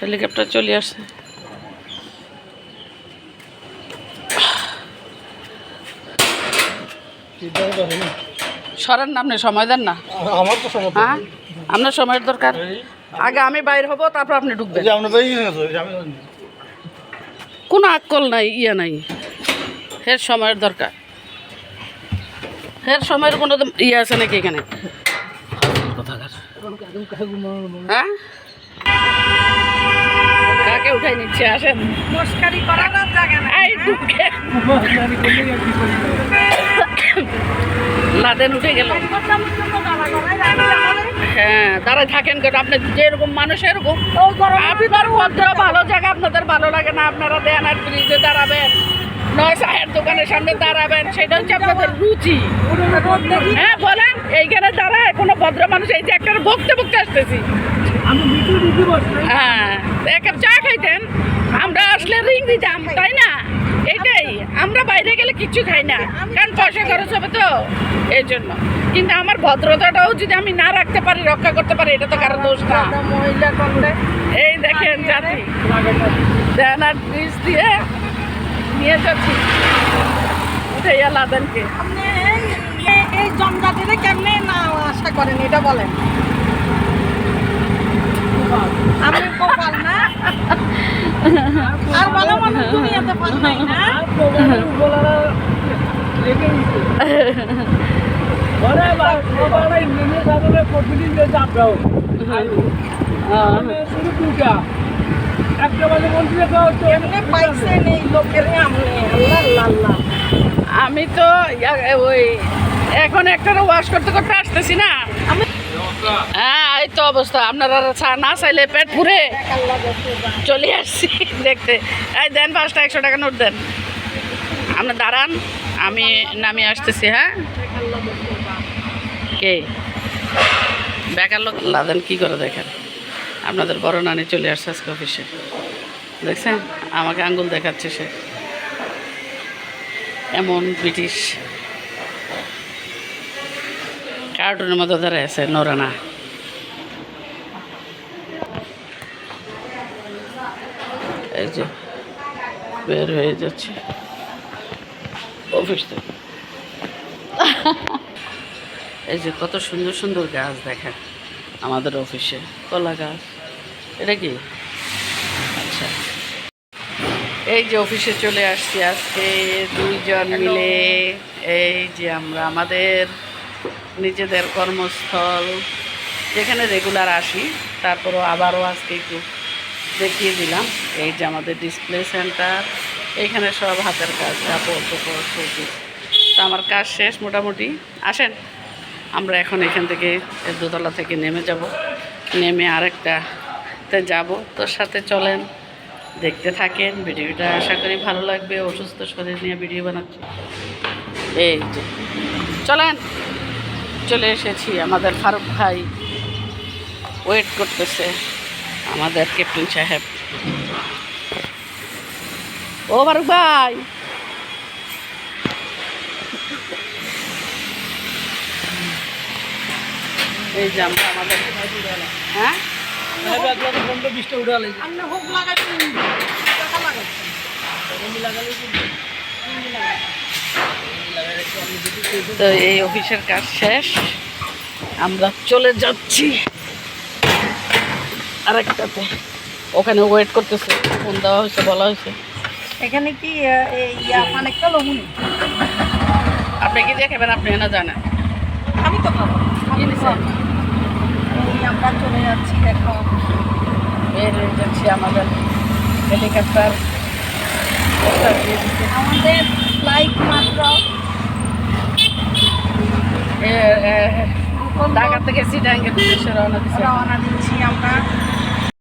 Helicopter চলে আসছে। সরেন না আপনি সময় দেন না। আমার তো সমস্যা হ্যাঁ? আপনার সময়ের দরকার। আগে আমি বাইর হব তারপর আপনি ঢুকবেন। কোনো আকল নাই ইয়ে নাই। হের সময়ের দরকার। হের সময়ের কোনো ইয়ে আছে নাকি এখানে? হ্যাঁ? কাকে উঠাই নিচ্ছে আসেন। মস্কারি করার জায়গা এই ঢুকে লাদেন উঠে গেল। হ্যাঁ দাঁড়ায় থাকেন কেন? আপনি যেরকম মানুষ এরকম। আপনার ভদ্র ভালো জায়গা আপনাদের ভালো লাগে না। আপনারা দেন আর ব্রিজে দাঁড়াবেন। নয় চায়ের দোকানের সামনে দাঁড়াবেন। সেটা হচ্ছে আপনাদের রুচি। দেখি হ্যাঁ বলেন এইখানে দাঁড়ায় কোনো ভদ্র মানুষ। এই যে একটা বকতে বকতে আসতেছি। হ্যাঁ এক খাইতেন আমরা আসলে রিং দিতাম তাই না? এটাই আমরা বাইরে গেলে কিচ্ছু খাই না কারণ পয়সা খরচ হবে তো এই জন্য কিন্তু আমার ভদ্রতাটাও যদি আমি না রাখতে পারি রক্ষা করতে পারি এটা তো কারও দোষ না। এই দেখেন জাতি। দেন আর ব্রিজ দিয়ে নিয়ে যাচ্ছি। উঠাইয়া লাদেনকে। আপনি এই- কেমনে না আশা করেন এটা বলেন। আমি কপাল না? আর ভালো মানুষ দুনিয়াতে না? আমি তো ওই এখন একটা ওয়াশ করতে করতে আসতেছি না। আমি হ্যাঁ এই তো অবস্থা। আপনারা না চাইলে পেট পুরে চলে আসছি দেখতে। এই দেন পাঁচটা, একশো টাকা নোট দেন। আপনি দাঁড়ান, আমি নামি আসতেছি হ্যাঁ? কে? বেকার লোক লাদেন কী করে দেখেন? আপনাদের বড় নানি চলে আসছে আজকে অফিসে। দেখছেন? আমাকে আঙ্গুল দেখাচ্ছে সে। এমন ব্রিটিশ কার্টুনের মতো ধরে আছে নোরানা এই যে বের হয়ে যাচ্ছে অফিস থেকে এই যে কত সুন্দর সুন্দর গাছ দেখেন আমাদের অফিসে। কলা গাছ। এটা কি? আচ্ছা। এই যে অফিসে চলে আসছি আজকে দুইজন মিলে। এই যে আমরা আমাদের নিজেদের কর্মস্থল, যেখানে রেগুলার আসি, তারপরও আবারও আজকে একটু দেখিয়ে দিলাম। এই যে আমাদের ডিসপ্লে সেন্টার এইখানে সব হাতের কাজ, কাপড় চোপড় শোপিস তো আমার কাজ শেষ মোটামুটি। আসেন, আমরা এখন এখান থেকে দোতলা থেকে নেমে যাব। নেমে আরেকটাতে যাব। তোর সাথে চলেন, দেখতে থাকেন। ভিডিওটা আশা করি ভালো লাগবে। অসুস্থ শরীর নিয়ে ভিডিও বানাচ্ছি। এই যে, চলেন। চলে এসেছি, আমাদের ফারুক ভাই ওয়েট করতেছে, আমাদের ক্যাপ্টেন সাহেব। ও ফারুক ভাই! এই যে আমরা আমাদের হ্যাঁ? টাকা লাগাইছেন। তো এই অফিসের কাজ শেষ। আমরা চলে যাচ্ছি। আরেকটাতে। ওখানে ওয়েট করতেছে। ফোন দেওয়া হয়েছে বলা হয়েছে। এখানে কি অনেকটা আপনি কি দেখাবেন আপনি না জানেন। আমি তো খাব। আমরা চলে যাচ্ছি এখন। বের হয়ে যাচ্ছি আমাদের হেলিকপ্টার আমাদের ফ্লাইট মাত্র ঢাকা থেকে সিটাঙ্গের উদ্দেশ্যে রওনা দিচ্ছি রওনা দিচ্ছি আমরা।